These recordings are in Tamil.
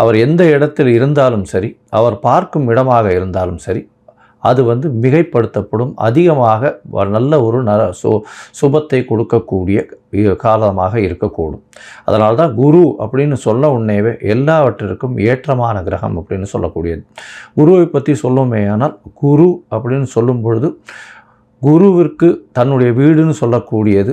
அவர் எந்த இடத்தில் இருந்தாலும் சரி அவர் பார்க்கும் இடமாக இருந்தாலும் சரி அது வந்து மிகைப்படுத்தப்படும். அதிகமாக நல்ல ஒரு ந சு சுபத்தை கொடுக்கக்கூடிய காலமாக இருக்கக்கூடும். அதனால தான் குரு அப்படின்னு சொல்ல உடனேவே எல்லாவற்றிற்கும் ஏற்றமான கிரகம் அப்படின்னு சொல்லக்கூடியது. குருவை பற்றி சொல்லுமேயானால் குரு அப்படின்னு சொல்லும் பொழுது குருவிற்கு தன்னுடைய வீடுன்னு சொல்லக்கூடியது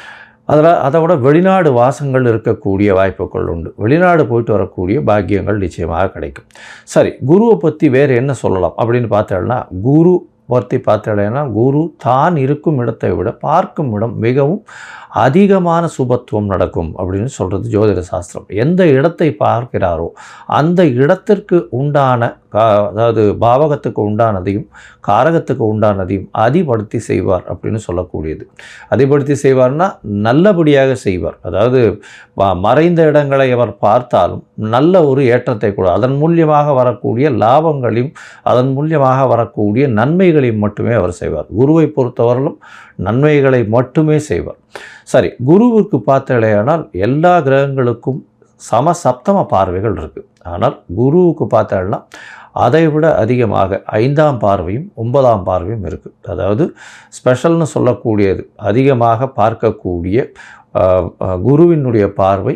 அதில் அதை விட வெளிநாடு வாசங்கள் இருக்கக்கூடிய வாய்ப்புகள் உண்டு. வெளிநாடு போயிட்டு வரக்கூடிய பாக்கியங்கள் நிச்சயமாக கிடைக்கும். சரி குருவை பற்றி வேறு என்ன சொல்லலாம்? அப்படின்னு பார்த்தோம்னா குரு பற்றி பார்த்தோம்னா குரு தான் இருக்கும் இடத்தை விட பார்க்கும் இடம் மிகவும் அதிகமான சுபத்துவம் நடக்கும் அப்படின்னு சொல்கிறது ஜோதிட சாஸ்திரம். எந்த இடத்தை பார்க்கிறாரோ அந்த இடத்திற்கு உண்டான கா அதாவது பாவகத்துக்கு உண்டானதையும் காரகத்துக்கு உண்டானதையும் அதிபடுத்தி செய்வார் அப்படின்னு சொல்லக்கூடியது. அதிபடுத்தி செய்வார்னா நல்லபடியாக செய்வார். அதாவது மறைந்த இடங்களை அவர் பார்த்தாலும் நல்ல ஒரு ஏற்றத்தை கூட அதன் மூலியமாக வரக்கூடிய லாபங்களையும் அதன் மூலியமாக வரக்கூடிய நன்மைகளையும் மட்டுமே அவர் செய்வார். குருவை பொறுத்தவரையிலும் நன்மைகளை மட்டுமே செய்வார். சரி குருவுக்கு பார்த்தலையானால் எல்லா கிரகங்களுக்கும் சம சப்தம பார்வைகள் இருக்குது ஆனால் குருவுக்கு பார்த்தோம்னா அதை விட அதிகமாக ஐந்தாம் பார்வையும் ஒன்பதாம் பார்வையும் இருக்குது அதாவது ஸ்பெஷல்னு சொல்லக்கூடியது அதிகமாக பார்க்கக்கூடிய குருவினுடைய பார்வை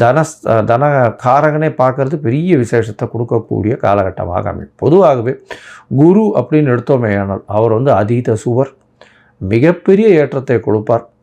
தன தன காரகனை பார்க்கறது பெரிய விசேஷத்தை கொடுக்கக்கூடிய காலகட்டமாக அமையும். பொதுவாகவே குரு அப்படின்னு எடுத்தோமே ஆனால் அவர் வந்து அதீத சுவர் மிகப்பெரிய ஏற்றத்தை கொடுப்பார்.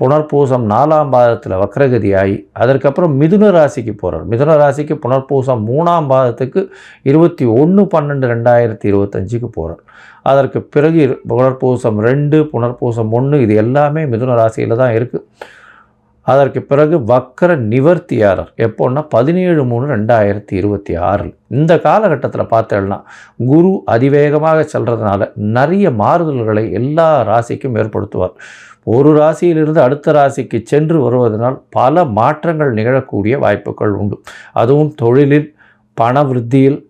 புனர்பூசம் நாலாம் பாதத்தில் வக்ரகதி ஆகி அதற்கப்புறம் மிதுன ராசிக்கு போகிறார் மிதுன ராசிக்கு புனர்பூசம் மூணாம் பாதத்துக்கு இருபத்தி ஒன்று பன்னெண்டு ரெண்டாயிரத்தி இருபத்தஞ்சுக்கு போகிறார் அதற்கு பிறகு புனர்பூசம் ரெண்டு புனர்பூசம் ஒன்று இது எல்லாமே மிதுன ராசியில் தான் இருக்குது அதற்கு பிறகு வக்கர நிவர்த்தியாரர். எப்போன்னா பதினேழு மூணு ரெண்டாயிரத்தி இருபத்தி ஆறில். இந்த காலகட்டத்தில் பார்த்தேன்னா குரு அதிவேகமாக செல்றதுனால நிறைய மாறுதல்களை எல்லா ராசிக்கும் ஏற்படுத்துவார். ஒரு ராசியிலிருந்து அடுத்த ராசிக்கு சென்று வருவதனால் பல மாற்றங்கள் நிகழக்கூடிய வாய்ப்புகள் உண்டு. அதுவும் தொழிலில் பண விருத்தியில்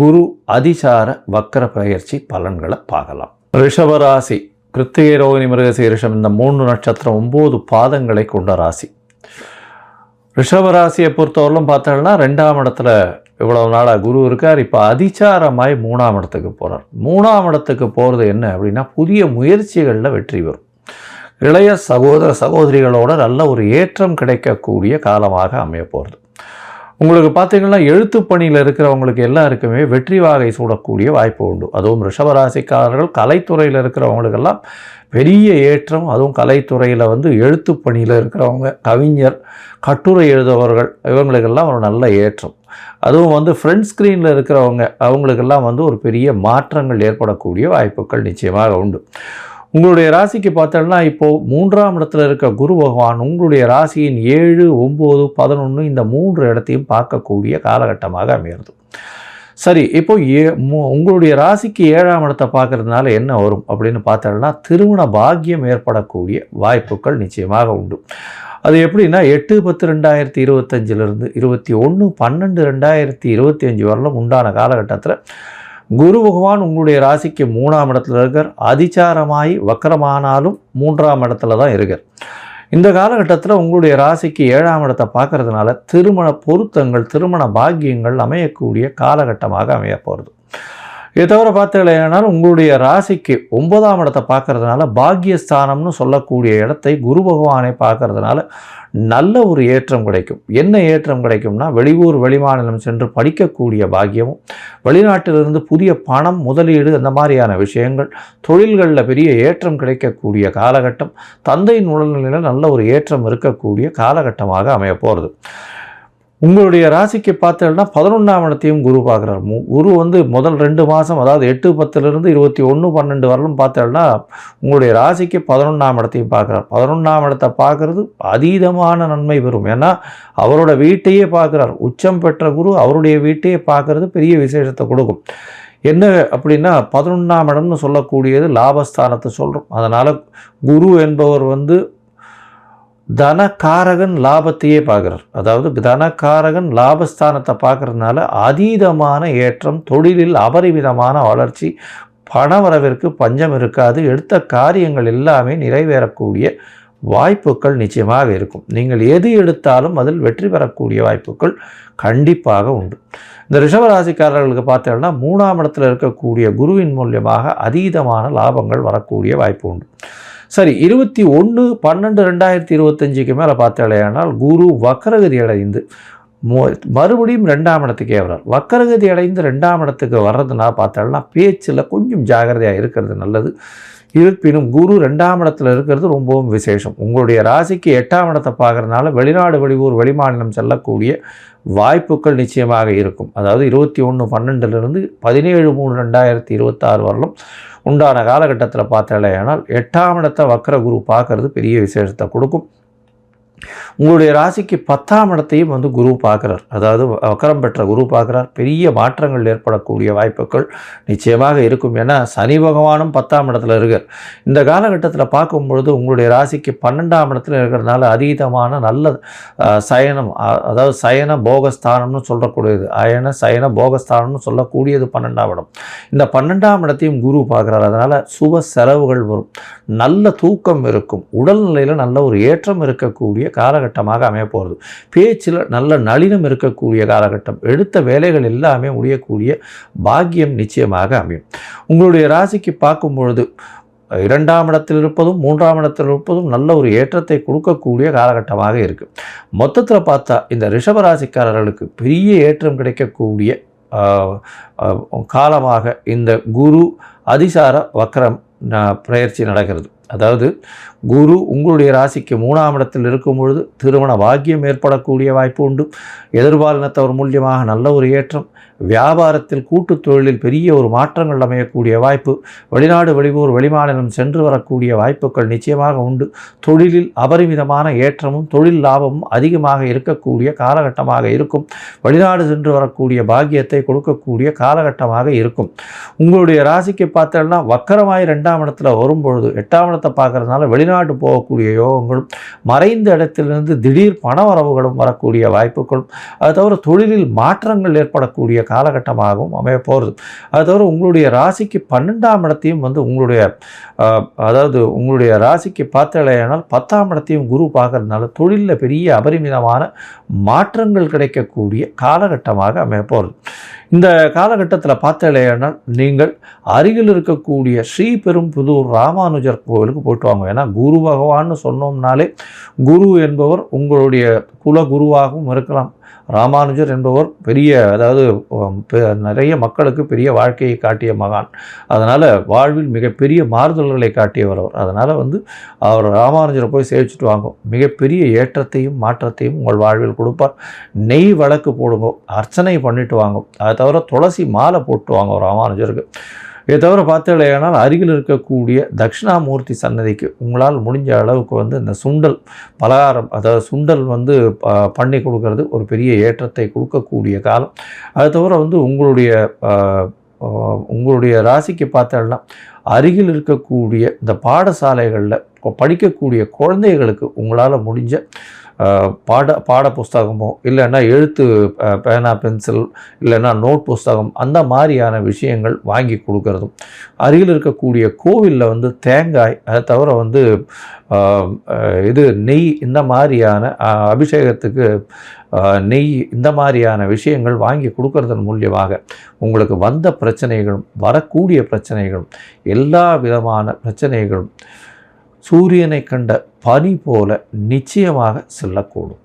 குரு அதிசார வக்கர பயிற்சி பலன்களை பார்க்கலாம். ரிஷபராசி கிருத்திகை ரோகிணி மிருகசீரிஷம் இந்த மூன்று நட்சத்திரம் ஒம்பது பாதங்களை கொண்ட ராசி. ரிஷபராசியை பொறுத்தவரையிலும் பார்த்தோம்னா ரெண்டாம் இடத்துல இவ்வளவு நாளாக குரு இருக்கார். இப்போ அதிச்சாரமாய் மூணாம் இடத்துக்கு போகிறார் மூணாம் இடத்துக்கு போகிறது என்ன அப்படின்னா புதிய முயற்சிகளில் வெற்றி பெறும். இளைய சகோதர சகோதரிகளோட நல்ல ஒரு ஏற்றம் கிடைக்கக்கூடிய காலமாக அமைய போகிறது உங்களுக்கு பார்த்தீங்கன்னா எழுத்து பணியில் இருக்கிறவங்களுக்கு எல்லாருக்குமே வெற்றி வாகை சூடக்கூடிய வாய்ப்பு உண்டு. அதுவும் ரிஷபராசிக்காரர்கள் கலைத்துறையில் இருக்கிறவங்களுக்கெல்லாம் பெரிய ஏற்றம். அதுவும் கலைத்துறையில் வந்து எழுத்து பணியில் இருக்கிறவங்க கவிஞர் கட்டுரை எழுதுபவர்கள் இவங்களுக்கெல்லாம் ஒரு நல்ல ஏற்றம். அதுவும் வந்து ஃப்ரண்ட் ஸ்க்ரீனில் இருக்கிறவங்க அவங்களுக்கெல்லாம் வந்து ஒரு பெரிய மாற்றங்கள் ஏற்படக்கூடிய வாய்ப்புகள் நிச்சயமாக உண்டு. உங்களுடைய ராசிக்கு பார்த்தோம்னா இப்போது மூன்றாம் இடத்துல இருக்க குரு பகவான் உங்களுடைய ராசியின் ஏழு ஒம்பது பதினொன்று இந்த மூன்று இடத்தையும் பார்க்கக்கூடிய காலகட்டமாக அமையிறது சரி இப்போ ஏ உங்களுடைய ராசிக்கு ஏழாம் இடத்தை பார்க்கறதுனால என்ன வரும் அப்படின்னு பார்த்தோம்னா திருமண பாக்கியம் ஏற்படக்கூடிய வாய்ப்புகள் நிச்சயமாக உண்டு. அது எப்படின்னா எட்டு பத்து ரெண்டாயிரத்தி இருபத்தஞ்சிலிருந்து இருபத்தி ஒன்று பன்னெண்டு ரெண்டாயிரத்தி இருபத்தி அஞ்சு வரலும் உண்டான காலகட்டத்தில் குரு பகவான் உங்களுடைய ராசிக்கு மூணாம் இடத்துல இருக்கார். அதிச்சாரமாய் வக்கரமானாலும் மூன்றாம் இடத்துல தான் இருக்கார். இந்த காலகட்டத்தில் உங்களுடைய ராசிக்கு ஏழாம் இடத்தை பார்க்கறதுனால திருமண பொருத்தங்கள் திருமண பாக்கியங்கள் அமையக்கூடிய காலகட்டமாக அமைய போகிறது இதை தவிர பார்த்தீங்கன்னா உங்களுடைய ராசிக்கு ஒன்பதாம் இடத்தை பார்க்கறதுனால பாக்கியஸ்தானம்னு சொல்லக்கூடிய இடத்தை குரு பகவானை பார்க்கறதுனால நல்ல ஒரு ஏற்றம் கிடைக்கும். என்ன ஏற்றம் கிடைக்கும்னா வெளியூர் வெளிமாநிலம் சென்று படிக்கக்கூடிய பாக்கியமும் வெளிநாட்டிலிருந்து புதிய பணம் முதலீடு அந்த மாதிரியான விஷயங்கள் தொழில்களில் பெரிய ஏற்றம் கிடைக்கக்கூடிய காலகட்டம் தந்தையின் உடல்நிலையில் நல்ல ஒரு ஏற்றம் இருக்கக்கூடிய காலகட்டமாக அமைய போகிறது உங்களுடைய ராசிக்கு பார்த்தோம்னா பதினொன்றாம் இடத்தையும் குரு பார்க்குறார். குரு வந்து முதல் ரெண்டு மாதம் அதாவது எட்டு பத்துலேருந்து இருபத்தி ஒன்று பன்னெண்டு வரலும் பார்த்தோம்னா உங்களுடைய ராசிக்கு பதினொன்றாம் இடத்தையும் பார்க்குறார். பதினொன்றாம் இடத்தை பார்க்குறது அதீதமான நன்மை பெறும். ஏன்னா அவரோட வீட்டையே பார்க்குறார். உச்சம் பெற்ற குரு அவருடைய வீட்டையே பார்க்குறது பெரிய விசேஷத்தை கொடுக்கும். என்ன அப்படின்னா பதினொன்றாம் இடம்னு சொல்லக்கூடியது லாபஸ்தானத்தை சொல்கிறோம் அதனால் குரு என்பவர் வந்து தனக்காரகன் லாபத்தையே பார்க்குறார். அதாவது தனக்காரகன் லாபஸ்தானத்தை பார்க்குறதுனால அதீதமான ஏற்றம் தொழிலில் அபரிமிதமான வளர்ச்சி பணவரவிற்கு பஞ்சம் இருக்காது. எடுத்த காரியங்கள் எல்லாமே நிறைவேறக்கூடிய வாய்ப்புகள் நிச்சயமாக இருக்கும். நீங்கள் எது எடுத்தாலும் அதில் வெற்றி பெறக்கூடிய வாய்ப்புகள் கண்டிப்பாக உண்டு. இந்த ரிஷபராசிக்காரர்களுக்கு பார்த்தோம்னா மூணாம் இடத்தில் இருக்கக்கூடிய குருவின் மூலியமாக அதீதமான லாபங்கள் வரக்கூடிய வாய்ப்பு உண்டு. சரி இருபத்தி ஒன்று பன்னெண்டு ரெண்டாயிரத்தி இருபத்தஞ்சுக்கு மேலே பார்த்தாலேயானால் குரு வக்கரகதி அடைந்து மறுபடியும் ரெண்டாம் இடத்துக்கே வர்றார். வக்கரகதி அடைந்து ரெண்டாம் இடத்துக்கு வர்றதுனா பார்த்தாலும் பேச்சில் கொஞ்சம் ஜாகிரதையாக இருக்கிறது நல்லது. இருப்பினும் குரு ரெண்டாம் இடத்துல இருக்கிறது ரொம்பவும் விசேஷம். உங்களுடைய ராசிக்கு எட்டாம் இடத்தை பார்க்குறதுனால வெளிநாடு வெளியூர் வெளிமாநிலம் செல்லக்கூடிய வாய்ப்புகள் நிச்சயமாக இருக்கும். அதாவது இருபத்தி ஒன்று பன்னெண்டுலேருந்து பதினேழு மூணு ரெண்டாயிரத்தி இருபத்தாறு வரலும் உண்டான காலகட்டத்தில் பார்த்தாலேயானால் எட்டாம் இடத்தை வக்கர குரு பார்க்கறது பெரிய விசேஷத்தை கொடுக்கும். உங்களுடைய ராசிக்கு பத்தாம் இடத்தையும் வந்து குரு பார்க்குறார். அதாவது வக்கரம் பெற்ற குரு பார்க்குறார். பெரிய மாற்றங்கள் ஏற்படக்கூடிய வாய்ப்புகள் நிச்சயமாக இருக்கும். ஏன்னா சனி பகவானும் பத்தாம் இடத்துல இருக்கார். இந்த காலகட்டத்தில் பார்க்கும் பொழுது உங்களுடைய ராசிக்கு பன்னெண்டாம் இடத்துல இருக்கிறதுனால அதீதமான நல்ல சயனம் அதாவது சயன போகஸ்தானம்னு சொல்லக்கூடியது. அயன சயன போகஸ்தானம்னு சொல்லக்கூடியது பன்னெண்டாம் இடம். இந்த பன்னெண்டாம் இடத்தையும் குரு பார்க்குறார். அதனால் சுப செலவுகள் வரும். நல்ல தூக்கம் இருக்கும். உடல்நிலையில் நல்ல ஒரு ஏற்றம் இருக்கக்கூடிய காலகட்டமாக அமைய போகிறது பேச்சில் நல்ல நளினம் இருக்கக்கூடிய காலகட்டம். எடுத்த வேலைகள் எல்லாமே முடியக்கூடிய பாக்கியம் நிச்சயமாக அமையும். உங்களுடைய ராசிக்கு பார்க்கும் பொழுது இரண்டாம் இடத்தில் இருப்பதும் மூன்றாம் இடத்தில் இருப்பதும் நல்ல ஒரு ஏற்றத்தை கொடுக்கக்கூடிய காலகட்டமாக இருக்குது மொத்தத்தில் பார்த்தா இந்த ரிஷபராசிக்காரர்களுக்கு பெரிய ஏற்றம் கிடைக்கக்கூடிய காலமாக இந்த குரு அதிசார வக்கரம் பயிற்சி நடக்கிறது. அதாவது குரு உங்களுடைய ராசிக்கு மூணாம் இடத்தில் இருக்கும் பொழுது திருமண பாக்கியம் ஏற்படக்கூடிய வாய்ப்பு உண்டு. எதிர்பாலினத்தவர் மூலியமாக நல்ல ஒரு ஏற்றம். வியாபாரத்தில் கூட்டு தொழிலில் பெரிய ஒரு மாற்றங்கள் அமையக்கூடிய வாய்ப்பு வெளிநாடு வெளியூர் வெளிமாநிலம் சென்று வரக்கூடிய வாய்ப்புகள் நிச்சயமாக உண்டு. தொழிலில் அபரிமிதமான ஏற்றமும் தொழில் லாபமும் அதிகமாக இருக்கக்கூடிய காலகட்டமாக இருக்கும். வெளிநாடு சென்று வரக்கூடிய பாக்கியத்தை கொடுக்கக்கூடிய காலகட்டமாக இருக்கும். உங்களுடைய ராசிக்கு பார்த்தோம்னா வக்கரமாய் ரெண்டாம் இடத்துல வரும்பொழுது எட்டாம் இடத்தை பார்க்குறதுனால பார்க்கறதுனால வெளிநாட்டு போகக்கூடிய யோகங்களும் மறைந்த இடத்திலிருந்து திடீர் பண வரவுகளும் வரக்கூடிய வாய்ப்புகளும் அது தவிர தொழிலில் மாற்றங்கள் ஏற்படக்கூடிய காலகட்டமாகவும் அமைய போகிறது அது தவிர உங்களுடைய ராசிக்கு பன்னெண்டாம் இடத்தையும் வந்து உங்களுடைய அதாவது உங்களுடைய ராசிக்கு பார்த்தலையானால் பத்தாம் இடத்தையும் குரு பார்க்கறதுனால தொழிலில் பெரிய அபரிமிதமான மாற்றங்கள் கிடைக்கக்கூடிய காலகட்டமாக அமைய போகிறது இந்த காலகட்டத்தில் பார்த்தலையானால் நீங்கள் அருகில் இருக்கக்கூடிய ஸ்ரீபெரும்புதூர் ராமானுஜர் கோவிலுக்கு போயிட்டு வாங்க. ஏன்னா குரு பகவான்னு சொன்னோம்னாலே குரு என்பவர் உங்களுடைய குல குருவாகவும் இருக்கலாம். ராமானுஜர் என்பவர் பெரிய அதாவது பெ- நிறைய மக்களுக்கு பெரிய வாழ்க்கையை காட்டிய மகான். அதனால் வாழ்வில் மிகப்பெரிய மாறுதல்களை காட்டியவர் அவர். அதனால் வந்து அவர் ராமானுஜரை போய் சேவிச்சுட்டு வாங்க. மிகப்பெரிய ஏற்றத்தையும் மாற்றத்தையும் உங்கள் வாழ்வில் கொடுப்பார். நெய் வழக்கு போடுங்க. அர்ச்சனை பண்ணிட்டு வாங்க. அதை தவிர துளசி மாலை போட்டுவாங்க ஒரு ராமானுஜருக்கு இதை தவிர பார்த்தீங்கன்னா அருகில் இருக்கக்கூடிய தட்சிணாமூர்த்தி சன்னதிக்கு உங்களால் முடிஞ்ச அளவுக்கு வந்து இந்த சுண்டல் பலகாரம் அதாவது சுண்டல் வந்து பண்ணி கொடுக்கறது ஒரு பெரிய ஏற்றத்தை கொடுக்கக்கூடிய காலம். அது தவிர வந்து உங்களுடைய உங்களுடைய ராசிக்கு பார்த்தோம்னா அருகில் இருக்கக்கூடிய இந்த பாடசாலைகளில் படிக்கக்கூடிய குழந்தைகளுக்கு உங்களால் முடிஞ்ச பாட பாட புஸ்தகமோ இல்லைன்னா எழுத்து பேனா பென்சில் இல்லைன்னா நோட் புஸ்தகம் அந்த மாதிரியான விஷயங்கள் வாங்கி கொடுக்கறதும். அருகில் இருக்கக்கூடிய கோவிலில் வந்து தேங்காய் அதை தவிர வந்து இது நெய் இந்த மாதிரியான அபிஷேகத்துக்கு நெய் இந்த மாதிரியான விஷயங்கள் வாங்கி கொடுக்கறதன் மூலியமாக உங்களுக்கு வந்த பிரச்சனைகளும் வரக்கூடிய பிரச்சனைகளும் எல்லா விதமான பிரச்சனைகளும் சூரியனை கண்ட பனி போல நிச்சயமாக செல்லக்கூடும்.